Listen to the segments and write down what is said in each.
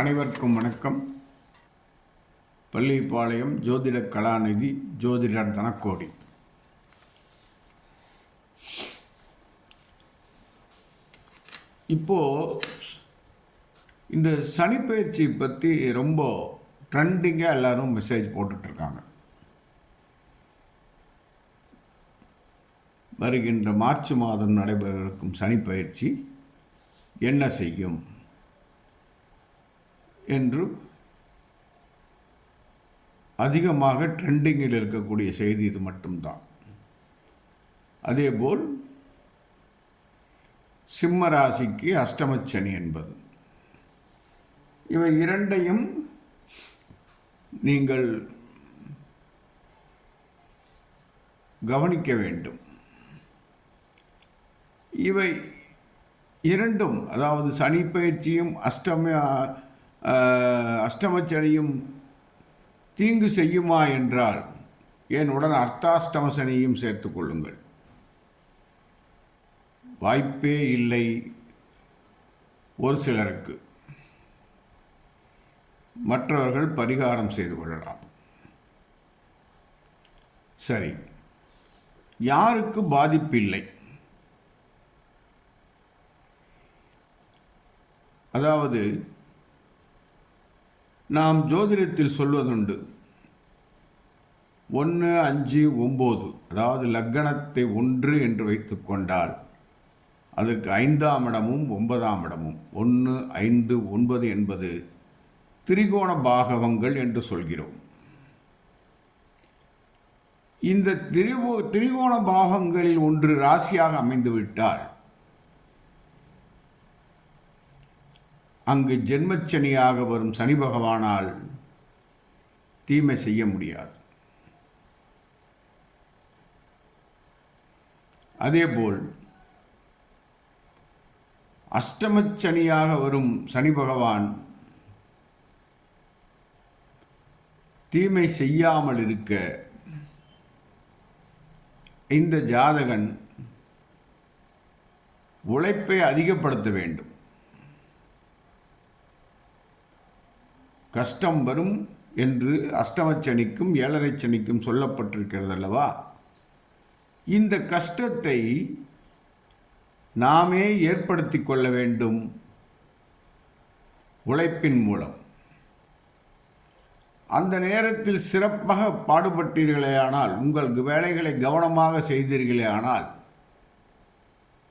அனைவருக்கும் வணக்கம். பள்ளிப்பாளையம் ஜோதிட கலாநிதி ஜோதிடர் தனக்கோடி. இப்போ இந்த சனிப்பயிற்சி பற்றி ரொம்ப ட்ரெண்டிங்காக எல்லாரும் மெசேஜ் போட்டுட்ருக்காங்க. வருகின்ற மார்ச் மாதம் நடைபெற இருக்கும் சனிப்பயிற்சி என்ன செய்யும்? என்று அதிகமாக ட்ரெண்டிங்கில் இருக்கக்கூடிய செய்தி இது மட்டும்தான். அதேபோல் சிம்ம ராசிக்கு அஷ்டமச்சனி என்பது. இவை இரண்டையும் நீங்கள் கவனிக்க வேண்டும். இவை இரண்டும் அதாவது சனி பயிற்சியும் அஷ்டம அஷ்டமச்சனியும் தீங்கு செய்யுமா என்றால் என் உடன் அர்த்தாஷ்டம சனியும் சேர்த்துக் கொள்ளுங்கள். வாய்ப்பே இல்லை ஒரு சிலருக்கு. மற்றவர்கள் பரிகாரம் செய்து கொள்ளலாம். சரி. யாருக்கு பாதிப்பில்லை? அதாவது நாம் ஜோதிடத்தில் சொல்வதுண்டு. ஒன்று அஞ்சு ஒம்பது. அதாவது லக்கணத்தை ஒன்று என்று வைத்துக்கொண்டால் அதற்கு ஐந்தாம் இடமும் ஒன்பதாம் இடமும். ஒன்று ஐந்து ஒன்பது என்பது திரிகோண பாகவங்கள் என்று சொல்கிறோம். இந்த திரிகோ திரிகோண பாகங்களில் ஒன்று ராசியாக அமைந்துவிட்டால் அங்கு ஜென்மச்சனியாக வரும் சனி பகவானால் தீமை செய்ய முடியாது. அதேபோல் அஷ்டமச்சனியாக வரும் சனி பகவான் தீமை செய்யாமல் இருக்க இந்த ஜாதகன் உழைப்பை அதிகப்படுத்த வேண்டும். கஷ்டம் வரும் என்று அஷ்டமச்சனிக்கும் ஏழரை சனிக்கும் சொல்லப்பட்டிருக்கிறது அல்லவா இந்த கஷ்டத்தை நாமே ஏற்படுத்தி கொள்ள வேண்டும் உழைப்பின் மூலம். அந்த நேரத்தில் சிறப்பாக பாடுபட்டீர்களேயானால் உங்கள் வேலைகளை கவனமாக செய்தீர்களே ஆனால்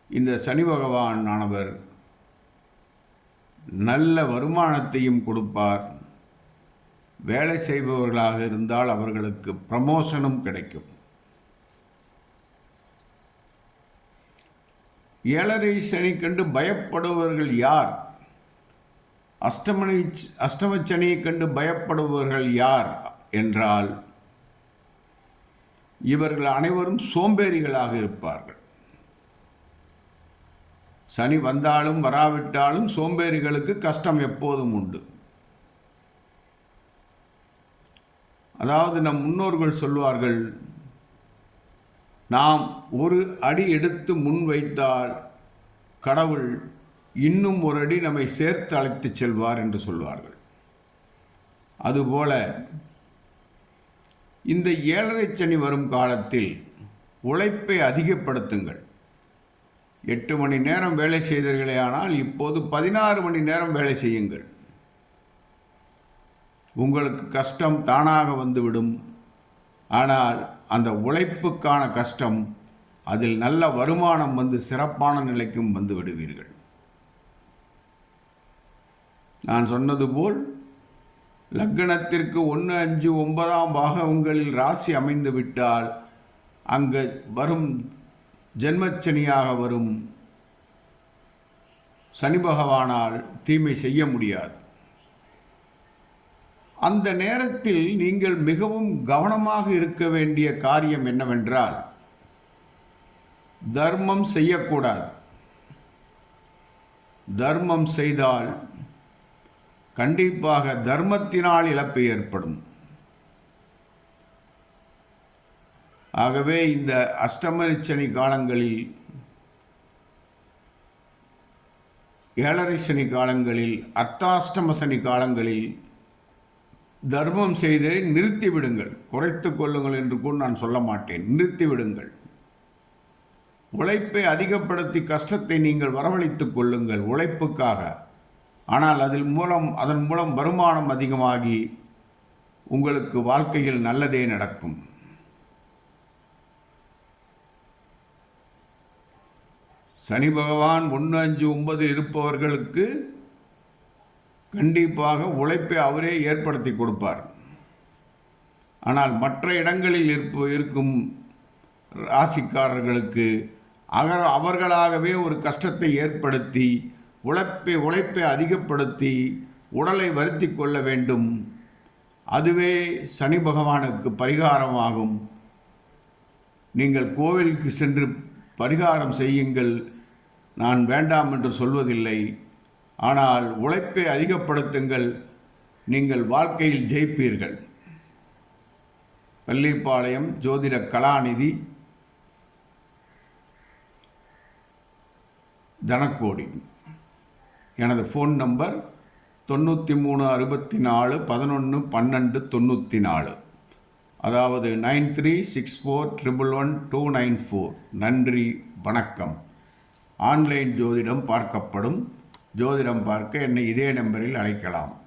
இந்த சனி பகவான் ஆனவர் நல்ல வருமானத்தையும் கொடுப்பார். வேலை செய்பவர்களாக இருந்தால் அவர்களுக்கு ப்ரமோஷனும் கிடைக்கும். ஏழரை சனி கண்டு பயப்படுபவர்கள் யார்? அஷ்டமணி அஷ்டமச்சனியை கண்டு பயப்படுபவர்கள் யார் என்றால் இவர்கள் அனைவரும் சோம்பேறிகளாக இருப்பார்கள். சனி வந்தாலும் வராவிட்டாலும் சோம்பேறிகளுக்கு கஷ்டம் எப்போதும் உண்டு. அதாவது நம் முன்னோர்கள் சொல்வார்கள் நாம் ஒரு அடி எடுத்து முன் வைத்தால் கடவுள் இன்னும் ஒரு அடி நம்மை சேர்த்து அழைத்துச் செல்வார் என்று சொல்வார்கள் அதுபோல இந்த ஏழரை சனி வரும் காலத்தில் உழைப்பை அதிகப்படுத்துங்கள். எட்டு மணி நேரம் வேலை செய்தீர்களே ஆனால் இப்போது பதினாறு மணி நேரம் வேலை செய்யுங்கள். உங்களுக்கு கஷ்டம் தானாக வந்துவிடும். ஆனால் அந்த உழைப்புக்கான கஷ்டம் அதில் நல்ல வருமானம் வந்து சிறப்பான நிலைக்கும் வந்து விடுவீர்கள். நான் சொன்னது போல் லக்னத்திற்கு ஒன்று அஞ்சு ஒன்பதாம் பாகங்களில் ராசி அமைந்து விட்டால் அங்கு வரும் ஜென்மச்சனியாக வரும் சனி பகவானால் தீமை செய்ய முடியாது. அந்த நேரத்தில் நீங்கள் மிகவும் கவனமாக இருக்க வேண்டிய காரியம் என்னவென்றால் தர்மம் செய்யக்கூடாது. தர்மம் செய்தால் கண்டிப்பாக தர்மத்தினால் இழப்பு ஏற்படும். ஆகவே இந்த அஷ்டமரிச்சனி காலங்களில் ஏழரை சனி காலங்களில் அர்த்தாஷ்டம சனி காலங்களில் தர்மம் செய்ததை நிறுத்தி விடுங்கள் குறைத்து கொள்ளுங்கள் என்று கூட நான் சொல்ல மாட்டேன். நிறுத்தி விடுங்கள் உழைப்பை அதிகப்படுத்தி கஷ்டத்தை நீங்கள் வரவழைத்துக் கொள்ளுங்கள் உழைப்புக்காக. ஆனால் அதில் மூலம் அதன் மூலம் வருமானம் அதிகமாகி உங்களுக்கு வாழ்க்கையில் நல்லதே நடக்கும். சனி பகவான் ஒன்று அஞ்சு ஒன்பது இருப்பவர்களுக்கு கண்டிப்பாக உழைப்பை அவரே ஏற்படுத்தி கொடுப்பார். ஆனால் மற்ற இடங்களில் இருப்ப இருக்கும் ராசிக்காரர்களுக்கு அகர் அவர்களாகவே ஒரு கஷ்டத்தை ஏற்படுத்தி உழைப்பை உழைப்பை அதிகப்படுத்தி உடலை வருத்தி கொள்ள வேண்டும். அதுவே சனி பகவானுக்கு பரிகாரமாகும். நீங்கள் கோவிலுக்கு சென்று பரிகாரம் செய்யுங்கள். நான் வேண்டாம் என்று சொல்வதில்லை. ஆனால் உழைப்பை அதிகப்படுத்துங்கள். நீங்கள் வாழ்க்கையில் ஜெயிப்பீர்கள். பள்ளிப்பாளையம் ஜோதிட கலாநிதி தனக்கோடி. எனது ஃபோன் நம்பர் தொண்ணூற்றி மூணு அறுபத்தி நாலு பதினொன்று பன்னெண்டு தொண்ணூற்றி நாலு. அதாவது nine three six four triple one two nine four. நன்றி வணக்கம். ஆன்லைன் ஜோதிடம் பார்க்கப்படும். ஜோதிடம் பார்க்க என்னை இதே நம்பரில் அழைக்கலாம்.